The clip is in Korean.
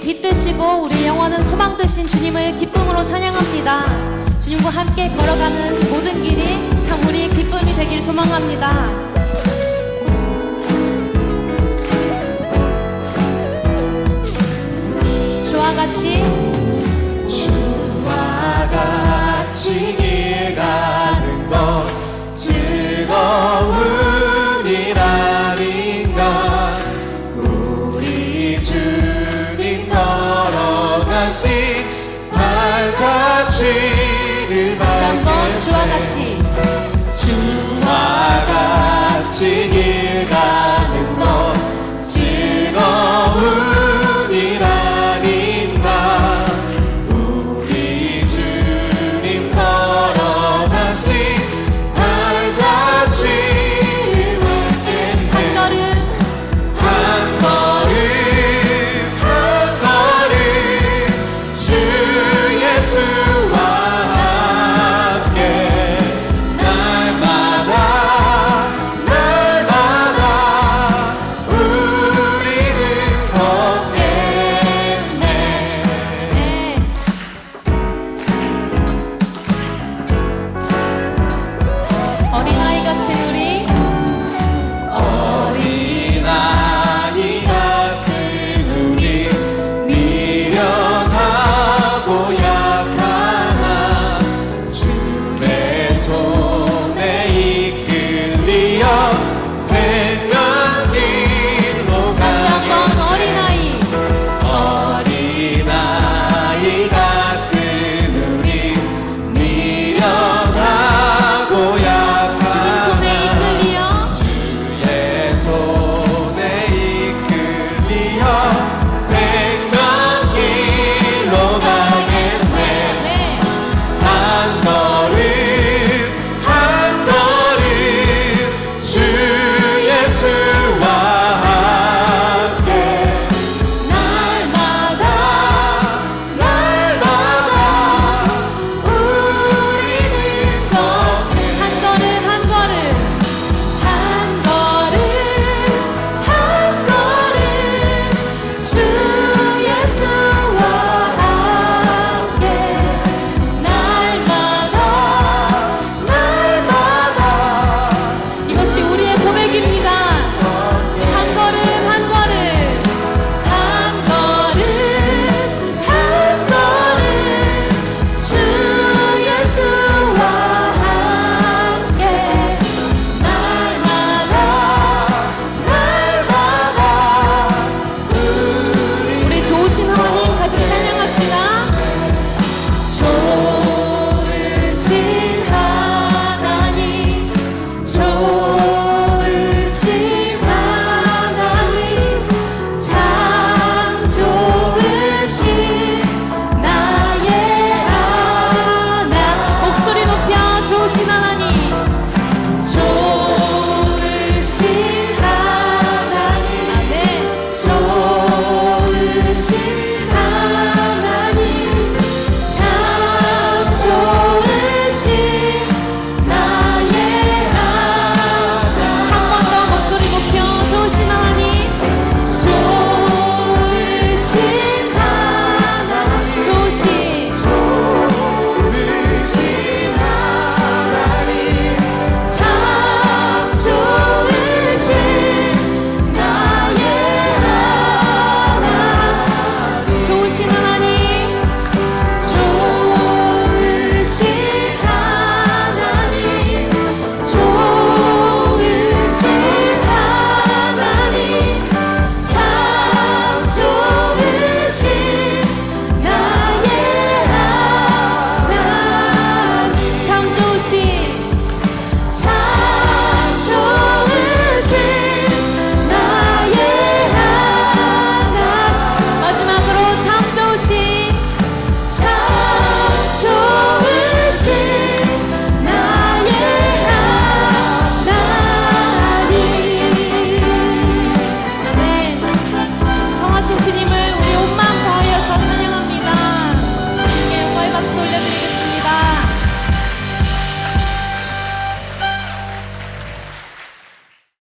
빛 되시고 우리 영원한 소망 되신 주님을 기쁨으로 찬양합니다. 주님과 함께 걸어가는 그 모든 길이 참 우리의 기쁨이 되길 소망합니다. 주와 같이 발자취를 한번 주와 같이. 주와 같이 길 가는